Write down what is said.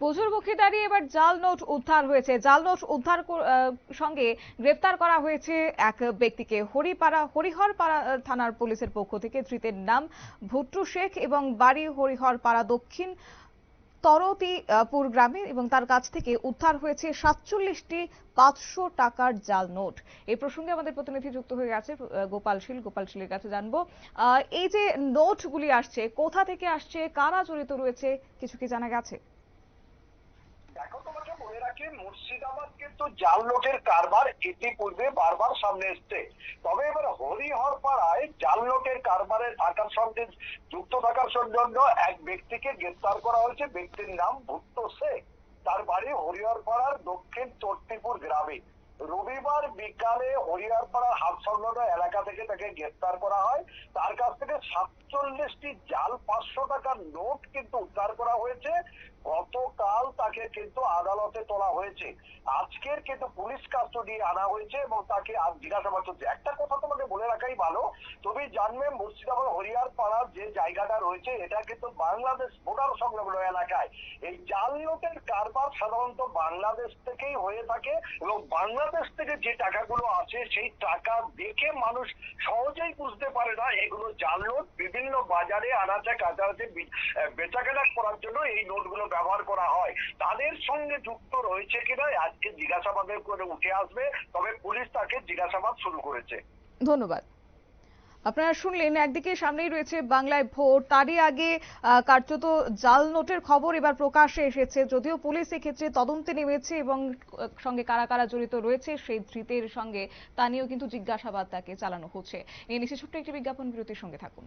প্রচুর মুখিদারি এবার জাল নোট উদ্ধার হয়েছে। জাল নোট উদ্ধার সঙ্গে গ্রেপ্তার করা হয়েছে এক ব্যক্তিকে। হরিপাড়া, হরিহরপাড়া থানার পুলিশের পক্ষ থেকে ধৃতের নাম ভুট্টু শেখ এবং বাড়ি হরিহরপাড়া দক্ষিণ তরতিপুর গ্রামে এবং তার কাছ থেকে উদ্ধার হয়েছে সাতচল্লিশটি পাঁচশো টাকার জাল নোট। এই প্রসঙ্গে আমাদের প্রতিনিধি যুক্ত হয়ে গেছে গোপাল শীল। গোপাল শীলের কাছে জানব এই যে নোটগুলি আসছে, কোথা থেকে আসছে, কারা জড়িত রয়েছে, কিছু কি জানা গেছে? রাখি মুর্শিদাবাদ কিন্তু জাল নোটের কারবার ইতিপূর্বে বারবার সামনে এসছে। তবে এবার হরিহর পাড়ায় জাল নোটের কারবারে থাকার সঙ্গে যুক্ত থাকার জন্য এক ব্যক্তিকে গ্রেপ্তার করা হয়েছে। ব্যক্তির নাম ভুট্টো শেখ। তার বাড়ি হরিহর পাড়ার দক্ষিণ চট্টিপুর গ্রামে। রবিবার বিকালে হরিহর পাড়ার হাট সংলগ্ন এলাকা থেকে তাকে গ্রেপ্তার করা হয়। তার কাছ থেকে সাতচল্লিশটি জাল, পাঁচশো টাকার নোট কিন্তু উদ্ধার করা হয়েছে। গতকাল তাকে কিন্তু আদালতে তোলা হয়েছে। আজকের কিন্তু পুলিশ কাস্টডি আনা হয়েছে এবং তাকে আজ জিজ্ঞাসাবাদ চলছে। একটা কথা তোমাকে বলে রাখাই ভালো, তুমি জানবে মুর্শিদাবাদ হরিয়ার পাড়ার যে জায়গাটা রয়েছে, এটা কিন্তু বাংলাদেশ বর্ডার সংলগ্ন এলাকায়। এই জাল নোটের কারবার সাধারণত বাংলাদেশ থেকেই হয়ে থাকে এবং বাংলাদেশ থেকে যে টাকাগুলো আছে সেই টাকা দেখে মানুষ সহজেই বুঝতে পারে না এগুলো জাল নোট, বিভিন্ন বাজারে আনাচে কাছাকাছি বেচাকেনা করার জন্য এই নোটগুলো ব্যবহার করা হয়। তাদের সঙ্গে যুক্ত রয়েছে কিনা আজকে জিজ্ঞাসাবাদের করে উঠে আসবে, তবে পুলিশ তাকে জিজ্ঞাসাবাদ শুরু করেছে। ধন্যবাদ। আপনারা শুনলেন, একদিকে সামনেই রয়েছে বাংলায় ভোট, তারই আগে কার্যত জাল নোটের খবর এবার প্রকাশ্যে এসেছে। যদিও পুলিশ এক্ষেত্রে তদন্তে নেমেছে এবং সঙ্গে কারা কারা জড়িত রয়েছে, সেই ধৃতের সঙ্গে তা নিয়েও কিন্তু জিজ্ঞাসাবাদ তাকে চালানো হচ্ছে। নিয়ে নিচ্ছে ছোট্ট একটি বিজ্ঞাপন বিরতির সঙ্গে থাকুন।